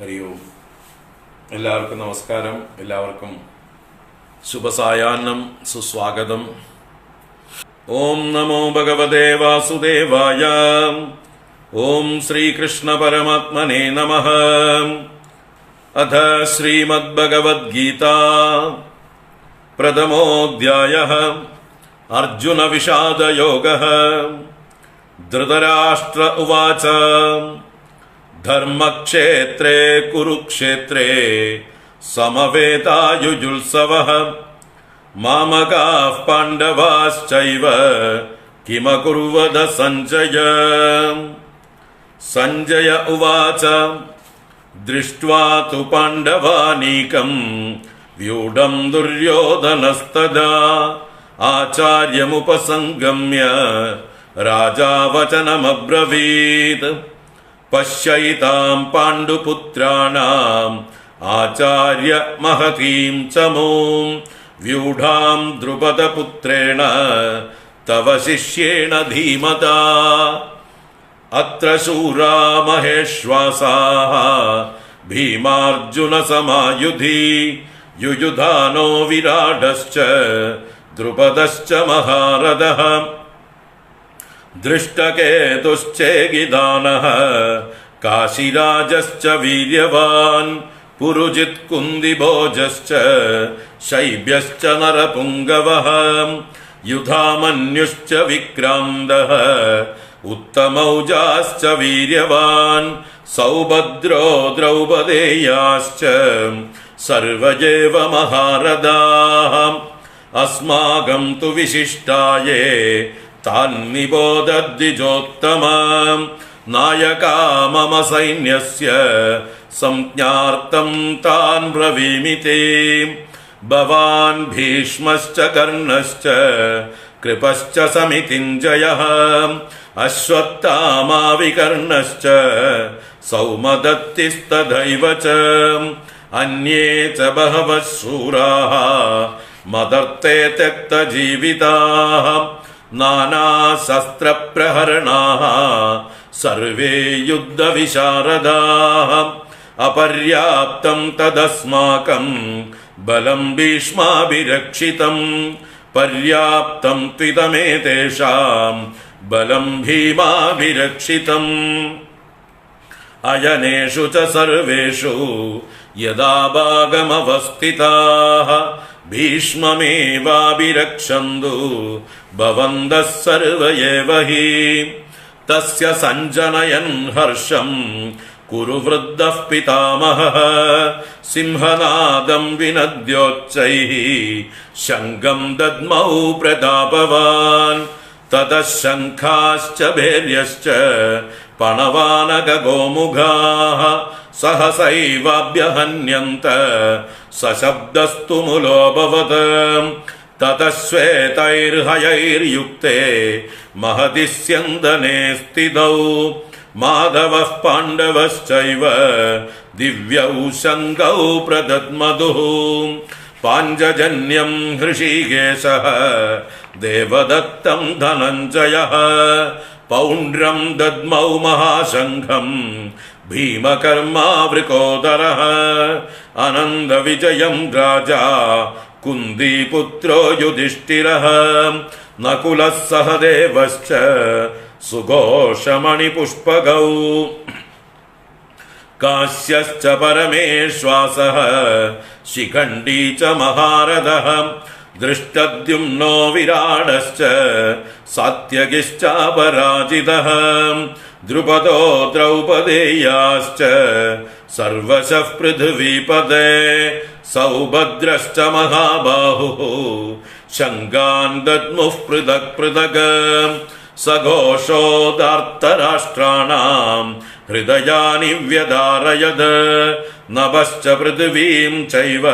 ഹരി ഓം എല്ലാവർക്കും നമസ്കാരം. എല്ലാവർക്കും ശുഭസായാഹ്നം സുസ്വാഗതം. ഓം നമോ ഭഗവതേ വാസുദേവായ. ഓം ശ്രീകൃഷ്ണ പരമാത്മനെ നമ. അഥ ശ്രീമദ്ഭഗവത്ഗീത. പ്രഥമോധ്യായ. അർജുന വിഷാദയോഗ ധൃതരാഷ്ട്ര ഉവാച. धर्मक्षेत्रे कुरुक्षेत्रे समवेतायुजुत्सवः मामकाः पाण्डवाश्चैव किमकुर्वद सञ्जय सञ्जय उवाच दृष्ट्वा तु पाण्डवानीकम् व्यूढम् दुर्योधनस्तदा आचार्यमुपसङ्गम्य राजावचनमब्रवीत्। पश्ययिताम् पाण्डुपुत्राणाम् आचार्य महतीम् व्यूढ़ा व्यूढाम् द्रुपदपुत्रेण तव शिष्येण धीमता। अत्र शूरा महेश्वासाः भीमार्जुनसमायुधि युयुधानो विराटश्च द्रुपदश्च महारदः। दृष्टकेतुश्चेगिदानः काशिराजश्च वीर्यवान् पुरुजित् कुन्दिभोजश्च शैब्यश्च नरपुङ्गवः, युधामन्युश्च विक्रान्दः उत्तमौजाश्च वीर्यवान्, सौभद्रो द्रौपदेयाश्च, सर्वजेव महारथाः अस्माकं तु विशिष्टाये तान्निबोधद्विजोत्तमाम्। नायका मम सैन्यस्य संज्ञार्थं तान् ब्रवीमि ते भवान् भीष्मश्च कर्णश्च कृपश्च समितिञ्जयः। अश्वत्थामाविकर्णश्च सौमदत्तिस्तथैव च। अन्ये च बहवः शूराः, मदर्थे त्यक्तजीविताः। नानाशस्त्रप्रहरणाः, सर्वे युद्धविशारदाः, अपर्याप्तं तदस्माकं बलं भीष्माभिरक्षितं, पर्याप्तं त्विदमेतेषां बलं भीमाभिरक्षितम्। अयनेषु च सर्वेषु यदा भागमवस्थिताः भीष्ममेवाभिरक्षन्तु भवन्तः सर्व एव हि तस्य सञ्जनयन् हर्षम् कुरु वृद्धः पितामहः सिंहनादं विनद्योच्चैः शङ्खम् दद्मौ प्रतापवान् ततः शङ्खाश्च भैर्यश्च पणवानगगोमुखाः सहसैवाभ्यहन्यन्त सशब्दस्तु मुलोऽभवत् ततः श्वेतैर्हयैर्युक्ते महति स्यन्दने स्थितौ माधवः पाण्डवश्चैव दिव्यौ शङ्कौ प्रदद्मधुः पाञ्जजन्यम् हृषीकेशः देवदत्तम् धनञ्जयः पौण्ड्रम् दद्मौ महाशङ्खम् भीमकर्मावृकोदरः अनन्दविजयम् राजा कुन्दीपुत्रो युधिष्ठिरः, नकुलः सह देवश्च सुघोषमणिपुष्पगौ। काश्यश्च परमेश्वासः, शिखण्डी च महारथः दृष्टद्युम्नो विराडश्च सात्यगिश्चापराजितः द्रुपदो द्रौपदेयाश्च सर्वशः पृथिवीपदे सौभद्रश्च महाबाहुः शङ्कान् दद्मुः पृथक् पृथक् सघोषोदार्तराष्ट्राणाम् हृदयानि व्यदारयद नभश्च पृथिवीम् चैव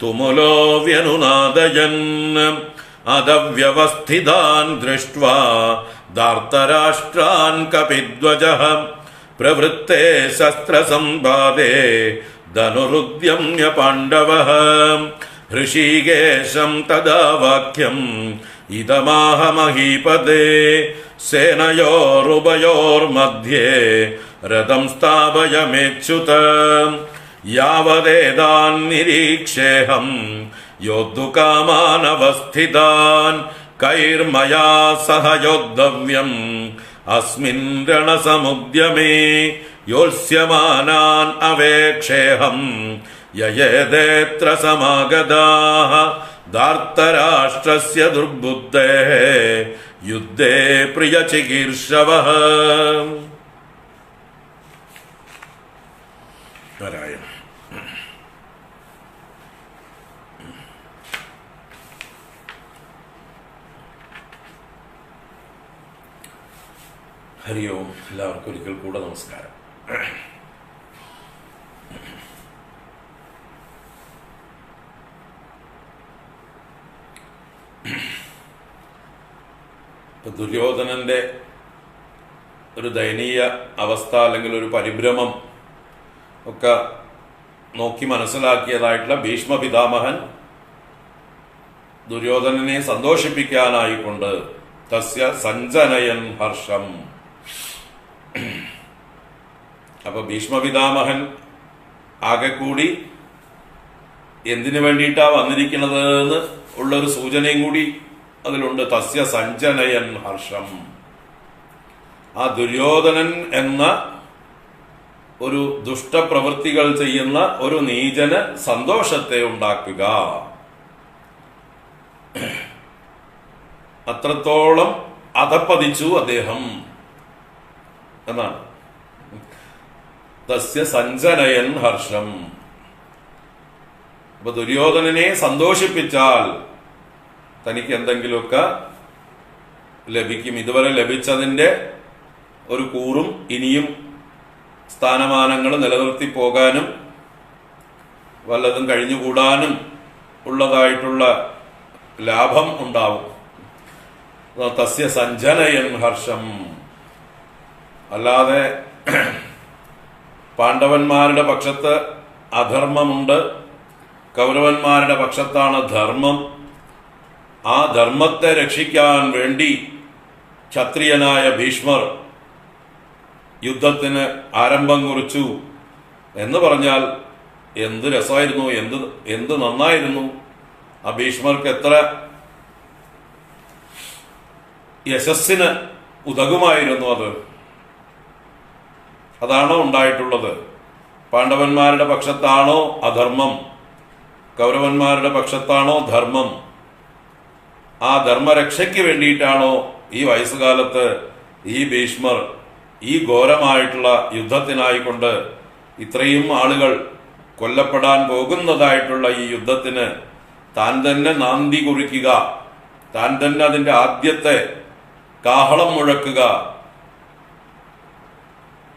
तुमुलो व्यनुनादयन् अदव्यवस्थितान् दृष्ट्वा दार्तराष्ट्रान् कपिध्वजः। प्रवृत्ते शस्त्रसम्वादे धनुरुद्यम्य पाण्डवः। हृषिकेशम् तदा वाक्यम् इदमाहमहीपदे। सेनयोरुभयोर्मध्ये रथं स्थापयमेच्युत। യാവദേതാൻ നിരീക്ഷേഹം യോദ്ധുകാമാനവസ്ഥിതാൻ കൈർമയാ സഹ യോദ്ധവ്യം അസ്മിൻ രണസമുദ്യമേ യോത്സ്യമാനാൻ അവേക്ഷേഹം. യയേദേത്ര സമാഗതാഃ ധാർത്തരാഷ്ട്രസ്യ ദുർബുദ്ധേ യുദ്ധേ പ്രിയചികീർഷവः നാരായണ ഹരി ഓം എല്ലാവർക്കും ഒരിക്കൽ കൂടെ നമസ്കാരം. ദുര്യോധനന്റെ ഒരു ദയനീയ അവസ്ഥ അല്ലെങ്കിൽ ഒരു പരിഭ്രമം ഒക്കെ നോക്കി മനസ്സിലാക്കിയതായിട്ടുള്ള ഭീഷ്മ പിതാമഹൻ ദുര്യോധനനെ സന്തോഷിപ്പിക്കാനായിക്കൊണ്ട് തസ്യ സഞ്ജനയൻ ഹർഷം. അപ്പൊ ഭീഷ്മപിതാമഹൻ ആകെ കൂടി എന്തിനു വേണ്ടിയിട്ടാ വന്നിരിക്കുന്നത് എന്ന് ഉള്ളൊരു സൂചനയും കൂടി അതിലുണ്ട്. തസ്യ സഞ്ജനയൻ ഹർഷം. ആ ദുര്യോധനൻ എന്ന ഒരു ദുഷ്ടപ്രവൃത്തികൾ ചെയ്യുന്ന ഒരു നീചന് സന്തോഷത്തെ ഉണ്ടാക്കുക. അത്രത്തോളം അധപ്പതിച്ചു അദ്ദേഹം. എന്നാണ്. തസ്യ സഞ്ജനയൻ ഹർഷം. അപ്പൊ ദുര്യോധനനെ സന്തോഷിപ്പിച്ചാൽ തനിക്ക് എന്തെങ്കിലുമൊക്കെ ലഭിക്കും. ഇതുവരെ ലഭിച്ചതിന്റെ ഒരു കൂറും ഇനിയും സ്ഥാനമാനങ്ങൾ നിലനിർത്തി പോകാനും വല്ലതും കഴിഞ്ഞുകൂടാനും ഉള്ളതായിട്ടുള്ള ലാഭം ഉണ്ടാവും. തസ്യ സഞ്ജനയൻ ഹർഷം. അല്ലാതെ പാണ്ഡവന്മാരുടെ പക്ഷത്ത് അധർമ്മമുണ്ട്. കൗരവന്മാരുടെ പക്ഷത്താണ് ധർമ്മം. ആ ധർമ്മത്തെ രക്ഷിക്കാൻ വേണ്ടി ക്ഷത്രിയനായ ഭീഷ്മർ യുദ്ധത്തിന് ആരംഭം കുറിച്ചു എന്ന് പറഞ്ഞാൽ എന്ത് രസമായിരുന്നു എന്ത് എന്ത് നന്നായിരുന്നു ആ ഭീഷ്മർക്ക് എത്ര യശസ്സിന് ഉതകുമായിരുന്നു അത്. അതാണോ ഉണ്ടായിട്ടുള്ളത്? പാണ്ഡവന്മാരുടെ പക്ഷത്താണോ അധർമ്മം? കൗരവന്മാരുടെ പക്ഷത്താണോ ധർമ്മം? ആ ധർമ്മരക്ഷയ്ക്ക് വേണ്ടിയിട്ടാണോ ഈ വയസ്സുകാലത്ത് ഈ ഭീഷ്മർ ഈ ഘോരമായിട്ടുള്ള യുദ്ധത്തിനായിക്കൊണ്ട് ഇത്രയും ആളുകൾ കൊല്ലപ്പെടാൻ പോകുന്നതായിട്ടുള്ള ഈ യുദ്ധത്തിന് താൻ തന്നെ നാന്തി കുറിക്കുക താൻ തന്നെ അതിന്റെ ആദ്യത്തെ കാഹളം മുഴക്കുക.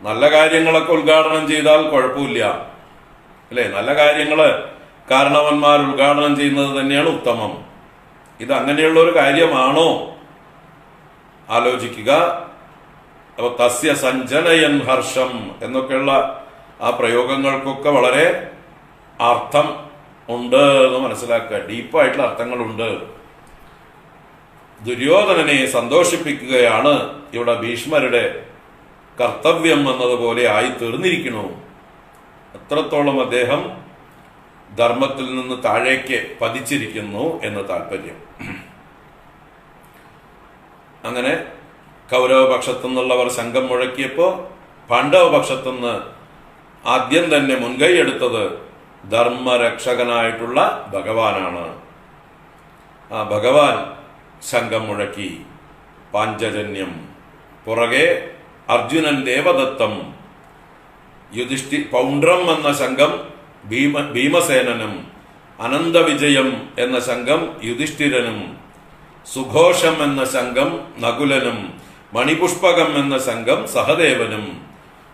നല്ല കാര്യങ്ങളൊക്കെ ഉദ്ഘാടനം ചെയ്താൽ കുഴപ്പമില്ല. അല്ലേ? നല്ല കാര്യങ്ങൾ കാരണവന്മാർ ഉദ്ഘാടനം ചെയ്യുന്നത് തന്നെയാണ് ഉത്തമം. ഇത് അങ്ങനെയുള്ള ഒരു കാര്യമാണോ? ആലോചിക്കുക. അപ്പൊ തസ്യ സഞ്ജനയൻ ഹർഷം എന്നൊക്കെയുള്ള ആ പ്രയോഗങ്ങൾക്കൊക്കെ വളരെ അർത്ഥം ഉണ്ട് എന്ന് മനസ്സിലാക്കുക. ഡീപ്പായിട്ടുള്ള അർത്ഥങ്ങളുണ്ട്. ദുര്യോധനനെ സന്തോഷിപ്പിക്കുകയാണ് ഇവിടെ ഭീഷ്മരുടെ കർത്തവ്യം എന്നതുപോലെ ആയി തീർന്നിരിക്കുന്നു അത്രത്തോളം അദ്ദേഹം ധർമ്മത്തിൽ നിന്ന് താഴേക്ക് പതിച്ചിരിക്കുന്നു എന്ന് താല്പര്യം അങ്ങനെ കൗരവപക്ഷത്തു നിന്നുള്ളവർ സംഘം മുഴക്കിയപ്പോ പാണ്ഡവപക്ഷത്തുനിന്ന് ആദ്യം തന്നെ മുൻകൈ എടുത്തത് ധർമ്മരക്ഷകനായിട്ടുള്ള ഭഗവാനാണ്. ആ ഭഗവാൻ സംഘം മുഴക്കി പാഞ്ചജന്യം പുറകെ അർജുനൻ ദേവദത്തം യുധിഷ്ഠി പൗണ്ട്രം എന്ന സംഘം ഭീമ ഭീമസേനനും അനന്തവിജയം എന്ന സംഘം യുധിഷ്ഠിരനും സുഘോഷം എന്ന സംഘം നകുലനും മണിപുഷ്പകം എന്ന സംഘം സഹദേവനും.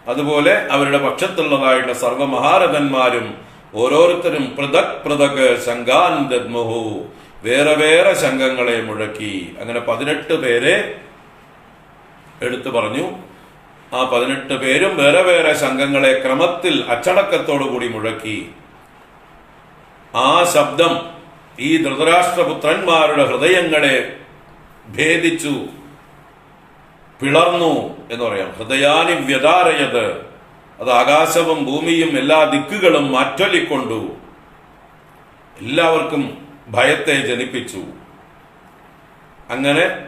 അതുപോലെ അവരുടെ പക്ഷത്തുള്ളതായിട്ടുള്ള സർവമഹാരഥന്മാരും ഓരോരുത്തരും പൃഥക് പൃഥക് ശങ്കാൻ ദദ്മുഹു. വേറെ വേറെ ശംഖങ്ങളെ മുഴക്കി. അങ്ങനെ പതിനെട്ട് പേരെ എടുത്തു പറഞ്ഞു. ആ പതിനെട്ട് പേരും വേറെ വേറെ ശംഖങ്ങളെ ക്രമത്തിൽ അച്ചടക്കത്തോടു കൂടി മുഴക്കി. ആ ശബ്ദം ഈ ധൃതരാഷ്ട്രപുത്രന്മാരുടെ ഹൃദയങ്ങളെ ഭേദിച്ചു. പിളർന്നു എന്ന് പറയാം. ഹൃദയാനി വ്യതാരയത്. അത് ആകാശവും ഭൂമിയും എല്ലാ ദിക്കുകളും മാറ്റൊല്ലിക്കൊണ്ടു എല്ലാവർക്കും ഭയത്തെ ജനിപ്പിച്ചു. അങ്ങനെ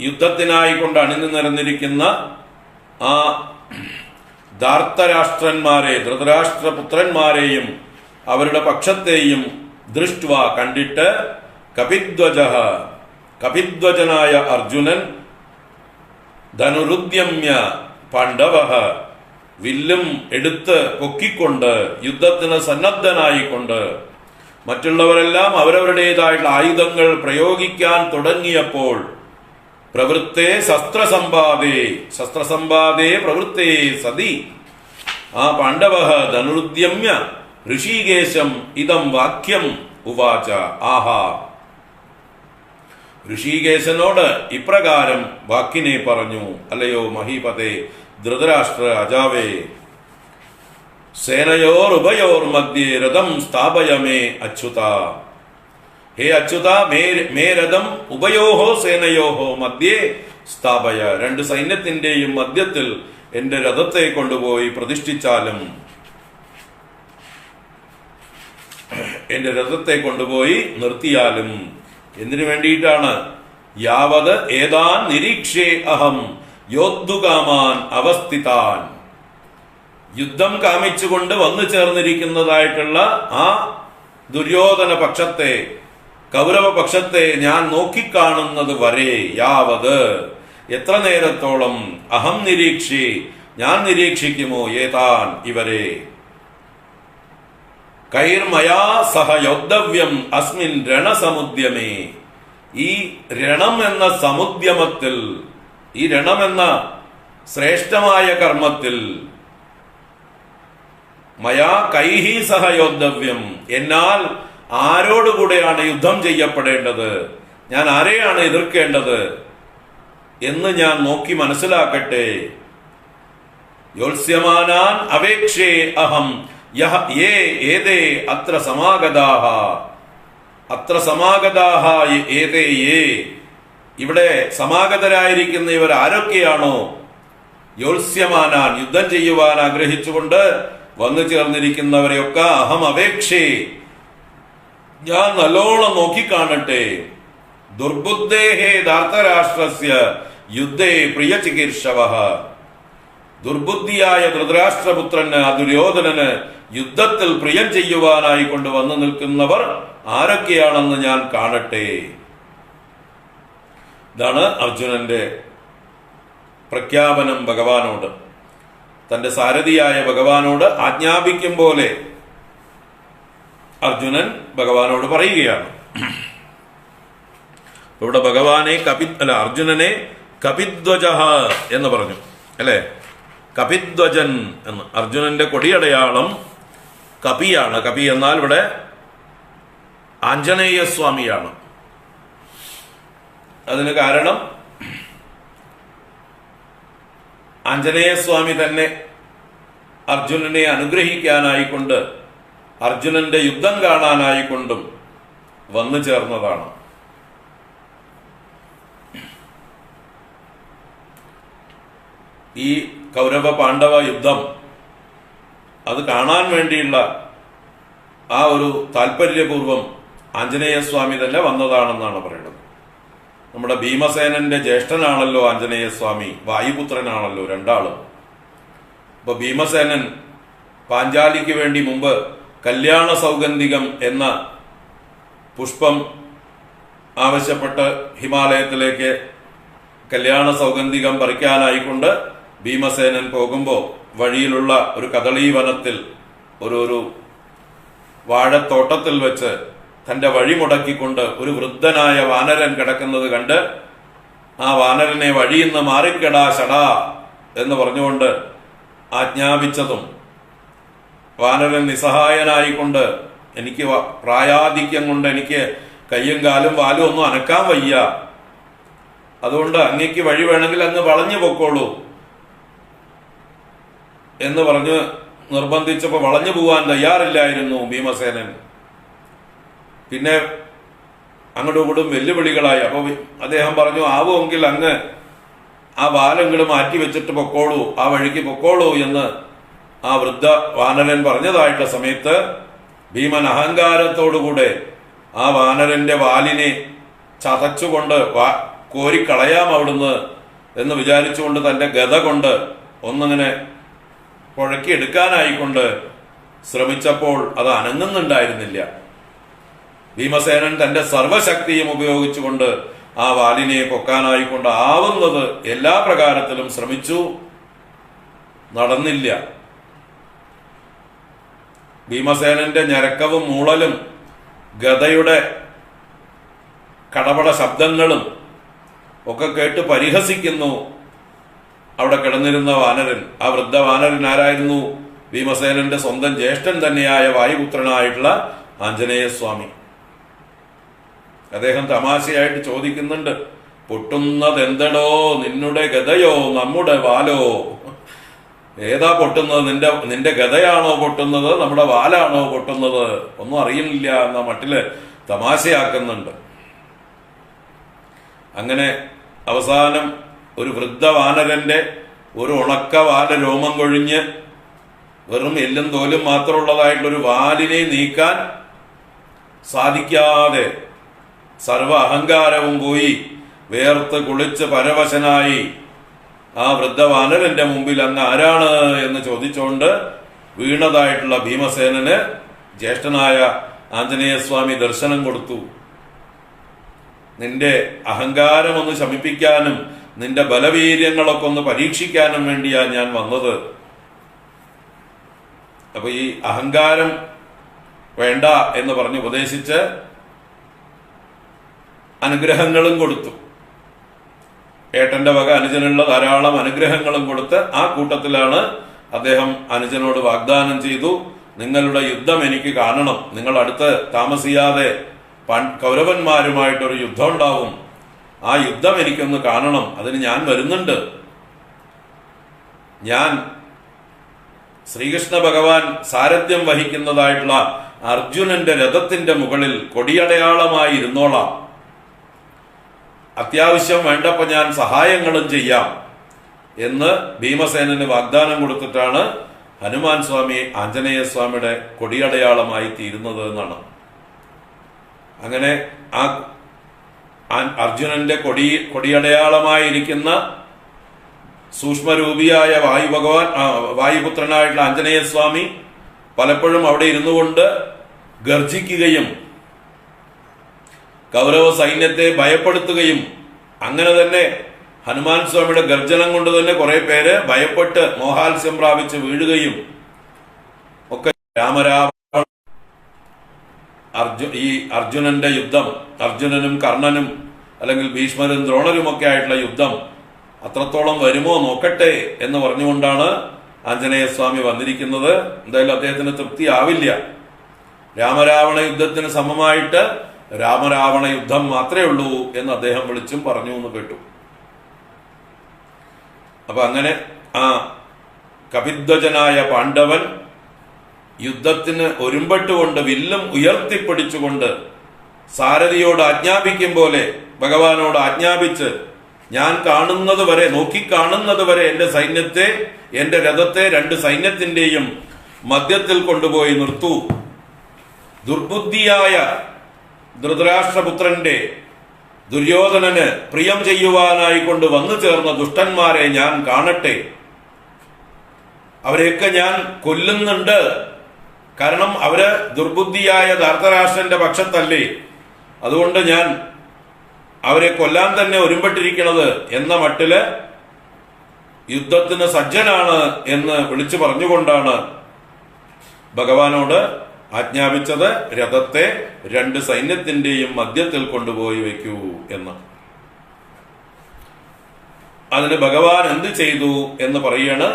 യുദ്ധത്തിനായി കൊണ്ട് അണിഞ്ഞു നിരന്നിരിക്കുന്ന ആ ധാർത്തരാഷ്ട്രന്മാരെ ധൃതരാഷ്ട്രപുത്രന്മാരെയും അവരുടെ പക്ഷത്തെയും ദൃഷ്ട്വ കണ്ടിട്ട് കപിധ്വജ കപിധ്വജനായ അർജുനൻ ധനുരുദ്യമ്യ പാണ്ഡവ വില്ലും എടുത്ത് പൊക്കിക്കൊണ്ട് യുദ്ധത്തിന് സന്നദ്ധനായിക്കൊണ്ട് മറ്റുള്ളവരെല്ലാം അവരവരുടേതായിട്ടുള്ള ആയുധങ്ങൾ പ്രയോഗിക്കാൻ തുടങ്ങിയപ്പോൾ പ്രവൃത്തെ ശസ്ത്രസമ്പാദേ ശസ്ത്രസമ്പാദേ പ്രവൃത്തെ സതി. ആ പാണ്ഡവ ധനുരുദ്യമ്യ ഋഷികേശം ഇതം വാക്യം ഉവാച. ആഹാ. ഋഷികേശനോട് ഇപ്രകാരം വാക്കിനെ പറഞ്ഞു അല്ലയോ മഹീപതേ ധൃതരാഷ്ട്ര അജാവേ സേനയോർ ഉഭയോർ മധ്യേ രഥം സ്ഥാപയമേ അച്യുത. ഹേ അച്യുത മേ മേ രഥം ഉഭയോഹോ സേനയോഹോ മധ്യേ സ്ഥാപയ. രണ്ട് സൈന്യത്തിന്റെയും മധ്യത്തിൽ എന്റെ രഥത്തെ കൊണ്ടുപോയി പ്രതിഷ്ഠിച്ചാലും എന്റെ രഥത്തെ കൊണ്ടുപോയി നിർത്തിയാലും എന്തിനു വേണ്ടിയിട്ടാണ്? യാവത് ഏതാൻ നിരീക്ഷേ അഹം യോദ്ധുകാമാൻ അവസ്ഥിതാൻ. യുദ്ധം കാമിച്ചുകൊണ്ട് വന്നു ചേർന്നിരിക്കുന്നതായിട്ടുള്ള ആ ദുര്യോധന പക്ഷത്തെ കൗരവ പക്ഷത്തെ ഞാൻ നോക്കിക്കാണുന്നത് വരെ യാവത്. എത്ര നേരത്തോളം അഹം നിരീക്ഷി ഞാൻ നിരീക്ഷിക്കുമോ ഏതാൻ ഇവരെ? കൈർമയാ സഹ യോദ്ധവ്യം അസ്മിൻ രണസമുദ്യമേ. ഈ രണം എന്ന സമുദ്യമത്തിൽ ഈ രണം എന്ന ശ്രേഷ്ഠമായ കർമ്മത്തിൽ മയാ കൈഹി സഹ യോദ്ധവ്യം എന്നാൽ ആരോടുകൂടെയാണ് യുദ്ധം ചെയ്യപ്പെടേണ്ടത്? ഞാൻ ആരെയാണ് എതിർക്കേണ്ടത്? എന്ന് ഞാൻ നോക്കി മനസ്സിലാക്കട്ടെ. യോത്സ്യമാനാൻ അപേക്ഷേ അഹം യഹ യേ ഏതേ അത്ര സമാഗതാഹ അത്ര സമാഗതാഹ ഏതേ യേ ഇവിടെ സമാഗതരായിരിക്കുന്ന ഇവർ ആരൊക്കെയാണോ? യോത്സ്യമാനാൻ യുദ്ധം ചെയ്യുവാൻ ആഗ്രഹിച്ചുകൊണ്ട് വന്നു ചേർന്നിരിക്കുന്നവരെയൊക്കെ അഹം അപേക്ഷേ. ഞാൻ നല്ലോണം നോക്കിക്കാണട്ടെ. ദുർബുദ്ധേഹേ ധാർത്തരാഷ്ട്രസ്യ യുദ്ധേ പ്രിയ ചികിത്സവ ദുർബുദ്ധിയായ ധൃതരാഷ്ട്രപുത്രന് ആ ദുര്യോധനന് യുദ്ധത്തിൽ പ്രിയം ചെയ്യുവാനായി കൊണ്ട് വന്നു നിൽക്കുന്നവർ ആരൊക്കെയാണെന്ന് ഞാൻ കാണട്ടെ. ഇതാണ് അർജുനന്റെ പ്രഖ്യാപനം ഭഗവാനോട്. തന്റെ സാരഥിയായ ഭഗവാനോട് ആജ്ഞാപിക്കും പോലെ അർജുനൻ ഭഗവാനോട് പറയുകയാണ്. ഇവിടെ ഭഗവാനെ കപി അല്ല അർജുനനെ കപിധ്വജ എന്ന് പറഞ്ഞു. അല്ലെ? കപിധ്വജൻ എന്ന്. അർജുനന്റെ കൊടിയടയാളം കപിയാണ്. കപി എന്നാൽ ഇവിടെ ആഞ്ജനേയ സ്വാമിയാണ് അതിന് കാരണം ആഞ്ജനേയ സ്വാമി തന്നെ അർജുനനെ അനുഗ്രഹിക്കാനായിക്കൊണ്ട് അർജുനന്റെ യുദ്ധം കാണാനായിക്കൊണ്ടും വന്നു ചേർന്നതാണ്. ഈ കൗരവ പാണ്ഡവ യുദ്ധം. അത് കാണാൻ വേണ്ടിയുള്ള ആ ഒരു താല്പര്യപൂർവം ആഞ്ജനേയ സ്വാമി തന്നെ വന്നതാണെന്നാണ് പറയുന്നത്. നമ്മുടെ ഭീമസേനന്റെ ജ്യേഷ്ഠനാണല്ലോ ആഞ്ജനേയ സ്വാമി വായുപുത്രനാണല്ലോ രണ്ടാളും. അപ്പൊ ഭീമസേനൻ പാഞ്ചാലിക്ക് വേണ്ടി മുമ്പ് കല്യാണ സൗഗന്ധികം എന്ന പുഷ്പം ആവശ്യപ്പെട്ട് ഹിമാലയത്തിലേക്ക് കല്യാണ സൗഗന്ധികം പറിക്കാനായിക്കൊണ്ട് ഭീമസേനൻ പോകുമ്പോൾ വഴിയിലുള്ള ഒരു കദളീ വനത്തിൽ ഒരു ഒരു വാഴത്തോട്ടത്തിൽ വെച്ച് തന്റെ വഴി മുടക്കിക്കൊണ്ട് ഒരു വൃദ്ധനായ വാനരൻ കിടക്കുന്നത് കണ്ട് ആ വാനരനെ വഴിയിൽ നിന്ന് മാറിക്കെടാ ഷടാ എന്ന് പറഞ്ഞുകൊണ്ട് ആജ്ഞാപിച്ചതും വാനരൻ നിസ്സഹായനായിക്കൊണ്ട് എനിക്ക് പ്രായാധിക്യം കൊണ്ട് എനിക്ക് കയ്യും കാലും വാലും ഒന്നും അനക്കാൻ വയ്യ. അതുകൊണ്ട് അങ്ങേക്ക് വഴി വേണമെങ്കിൽ അങ്ങ് വളഞ്ഞു പൊക്കോളൂ. എന്ന് പറഞ്ഞ് നിർബന്ധിച്ചപ്പോൾ വളഞ്ഞു പോവാൻ തയ്യാറില്ലായിരുന്നു ഭീമസേനൻ. പിന്നെ അങ്ങോട്ടും ഇങ്ങോട്ടും വെല്ലുവിളികളായി. അപ്പൊ അദ്ദേഹം പറഞ്ഞു ആവുമെങ്കിൽ അങ്ങ് ആ വാലങ്ങൾ മാറ്റി വെച്ചിട്ട് പൊക്കോളൂ ആ വഴിക്ക് പൊക്കോളൂ എന്ന് ആ വൃദ്ധ വാനരൻ പറഞ്ഞതായിട്ടുള്ള സമയത്ത് ഭീമൻ അഹങ്കാരത്തോടുകൂടെ ആ വാനരന്റെ വാലിനെ ചതച്ചുകൊണ്ട് വാ കോരിക്കളയാം അവിടുന്ന് എന്ന് വിചാരിച്ചുകൊണ്ട് തന്റെ ഗത കൊണ്ട് ഒന്നിങ്ങനെ പുഴക്കിയെടുക്കാനായിക്കൊണ്ട് ശ്രമിച്ചപ്പോൾ അത് അനങ്ങുന്നുണ്ടായിരുന്നില്ല. ഭീമസേനൻ തന്റെ സർവശക്തിയും ഉപയോഗിച്ചുകൊണ്ട് ആ വാലിനെ പൊക്കാനായിക്കൊണ്ട് ആവുന്നത് എല്ലാ പ്രകാരത്തിലും ശ്രമിച്ചു. നടന്നില്ല. ഭീമസേനന്റെ ഞരക്കവും മൂളലും ഗതയുടെ കടപട ശബ്ദങ്ങളും ഒക്കെ കേട്ട് പരിഹസിക്കുന്നു. അവിടെ കിടന്നിരുന്ന വാനരൻ ആ വൃദ്ധ വാനരൻ ആരായിരുന്നു? ഭീമസേനന്റെ സ്വന്തം ജ്യേഷ്ഠൻ തന്നെയായ വായുപുത്രനായിട്ടുള്ള ആഞ്ജനേയ സ്വാമി അദ്ദേഹം തമാശയായിട്ട് ചോദിക്കുന്നുണ്ട് പൊട്ടുന്നതെന്തടോ? നിന്നുടെ ഗതയോ? നമ്മുടെ വാലോ? ഏതാ പൊട്ടുന്നത്? നിന്റെ നിന്റെ ഗതയാണോ പൊട്ടുന്നത്? നമ്മുടെ വാലാണോ പൊട്ടുന്നത്? ഒന്നും അറിയുന്നില്ല എന്ന മട്ടിൽ തമാശയാക്കുന്നുണ്ട്. അങ്ങനെ അവസാനം ഒരു വൃദ്ധവാനരന്റെ ഒരു ഉണക്ക വാല രോമം കൊഴിഞ്ഞ് വെറും എല്ലും തോലും മാത്രമുള്ളതായിട്ടൊരു വാലിനെ നീക്കാൻ സാധിക്കാതെ സർവ അഹങ്കാരവും പോയി വേർത്ത് കുളിച്ച് പരവശനായി ആ വൃദ്ധവാനരന്റെ മുമ്പിൽ അങ്ങ് ആരാണ് എന്ന് ചോദിച്ചുകൊണ്ട് വീണതായിട്ടുള്ള ഭീമസേനന് ജ്യേഷ്ഠനായ ആഞ്ജനേയസ്വാമി ദർശനം കൊടുത്തു. നിന്റെ അഹങ്കാരം ഒന്ന് ശമിപ്പിക്കാനും നിന്റെ ബലവീര്യങ്ങളൊക്കെ ഒന്ന് പരീക്ഷിക്കാനും വേണ്ടിയാണ് ഞാൻ വന്നത്. അപ്പൊ ഈ അഹങ്കാരം വേണ്ട എന്ന് പറഞ്ഞ് ഉപദേശിച്ച് അനുഗ്രഹങ്ങളും കൊടുത്തു. ഏട്ടന്റെ വക അനുജനുള്ള ധാരാളം അനുഗ്രഹങ്ങളും കൊടുത്ത് ആ കൂട്ടത്തിലാണ് അദ്ദേഹം അനുജനോട് വാഗ്ദാനം ചെയ്തു. നിങ്ങളുടെ യുദ്ധം എനിക്ക് കാണണം. നിങ്ങൾ അടുത്ത് താമസിയാതെ കൗരവന്മാരുമായിട്ടൊരു യുദ്ധം ഉണ്ടാവും. ആ യുദ്ധം എനിക്കൊന്ന് കാണണം. അതിന് ഞാൻ വരുന്നുണ്ട്. ഞാൻ ശ്രീകൃഷ്ണ ഭഗവാൻ സാരഥ്യം വഹിക്കുന്നതായിട്ടുള്ള അർജുനന്റെ രഥത്തിന്റെ മുകളിൽ കൊടിയടയാളമായി ഇരുന്നോളാം. അത്യാവശ്യം വേണ്ടപ്പോ ഞാൻ സഹായങ്ങളും ചെയ്യാം എന്ന് ഭീമസേനന് വാഗ്ദാനം കൊടുത്തിട്ടാണ് ഹനുമാൻ സ്വാമി ആഞ്ജനേയ സ്വാമിയുടെ കൊടിയടയാളമായി തീരുന്നത് എന്നാണ്. അങ്ങനെ ആ- അർജുനന്റെ കൊടി കൊടിയടയാളമായിരിക്കുന്ന സൂക്ഷ്മരൂപിയായ വായു ഭഗവാൻ വായുപുത്രനായിട്ടുള്ള ആഞ്ജനേയ സ്വാമി പലപ്പോഴും അവിടെ ഇരുന്നു കൊണ്ട് ഗർജിക്കുകയും കൗരവ സൈന്യത്തെ ഭയപ്പെടുത്തുകയും അങ്ങനെ തന്നെ ഹനുമാൻ സ്വാമിയുടെ ഗർജനം കൊണ്ട് തന്നെ കുറെ പേര് ഭയപ്പെട്ട് മോഹാത്സ്യം പ്രാപിച്ച് വീഴുകയും ഒക്കെ രാമരാവ അർജു ഈ അർജുനന്റെ യുദ്ധം അർജുനനും കർണനും അല്ലെങ്കിൽ ഭീഷ്മരും ദ്രോണരും ഒക്കെ ആയിട്ടുള്ള യുദ്ധം അത്രത്തോളം വരുമോ നോക്കട്ടെ എന്ന് പറഞ്ഞുകൊണ്ടാണ് ആഞ്ജനേയ സ്വാമി വന്നിരിക്കുന്നത്. എന്തായാലും അദ്ദേഹത്തിന് തൃപ്തി ആവില്ല. രാമരാവണ യുദ്ധത്തിന് സമമായിട്ട് രാമരാവണ യുദ്ധം മാത്രമേ ഉള്ളൂ എന്ന് അദ്ദേഹം വിളിച്ചും പറഞ്ഞു എന്ന് കേട്ടു. അപ്പൊ അങ്ങനെ ആ കപിധ്വജനായ പാണ്ഡവൻ യുദ്ധത്തിന് ഒരുമ്പെട്ടുകൊണ്ട് വില്ലും ഉയർത്തിപ്പിടിച്ചുകൊണ്ട് സാരഥിയോട് ആജ്ഞാപിക്കും പോലെ ഭഗവാനോട് ആജ്ഞാപിച്ച് ഞാൻ കാണുന്നത് വരെ നോക്കിക്കാണുന്നത് വരെ എന്റെ സൈന്യത്തെ എന്റെ രഥത്തെ രണ്ട് സൈന്യത്തിന്റെയും മധ്യത്തിൽ കൊണ്ടുപോയി നിർത്തു. ദുർബുദ്ധിയായ ധൃതരാഷ്ട്രപുത്രന്റെ ദുര്യോധനന് പ്രിയം ചെയ്യുവാനായി കൊണ്ട് വന്നു ചേർന്ന ദുഷ്ടന്മാരെ ഞാൻ കാണട്ടെ. അവരെയൊക്കെ ഞാൻ കൊല്ലുന്നുണ്ട്. കാരണം അവർ ദുർബുദ്ധിയായ ധാർത്തരാഷ്ട്രന്റെ പക്ഷത്തല്ലേ? അതുകൊണ്ട് ഞാൻ അവരെ കൊല്ലാൻ തന്നെ ഒരുമ്പെട്ടിരിക്കുന്നത് എന്ന മട്ടിൽ യുദ്ധത്തിന് സജ്ജനാണ് എന്ന് വിളിച്ചു പറഞ്ഞുകൊണ്ടാണ് ഭഗവാനോട് ആജ്ഞാപിച്ചത് രഥത്തെ രണ്ട് സൈന്യത്തിന്റെയും മധ്യത്തിൽ കൊണ്ടുപോയി വയ്ക്കൂ എന്ന്. അതിന് ഭഗവാൻ എന്ത് ചെയ്തു എന്ന് പറയാണ്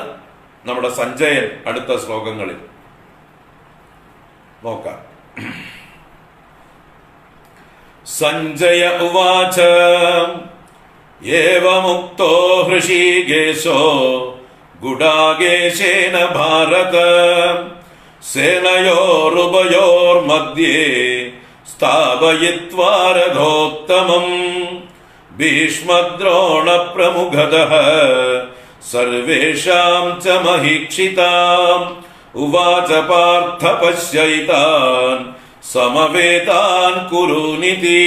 നമ്മുടെ സഞ്ജയൻ അടുത്ത ശ്ലോകങ്ങളിൽ. मौका संजय उवाच एवमुक्तो हृषीकेशो गुडागेशेन भारत सेनयोरुभयोर्मध्ये स्थापयित्वा रथोत्तमम् भीष्मद्रोणप्रमुखतः सर्वेषां च महीक्षिताम् उवाच पार्थ पश्यैतान् समवेतान् कुरूनिति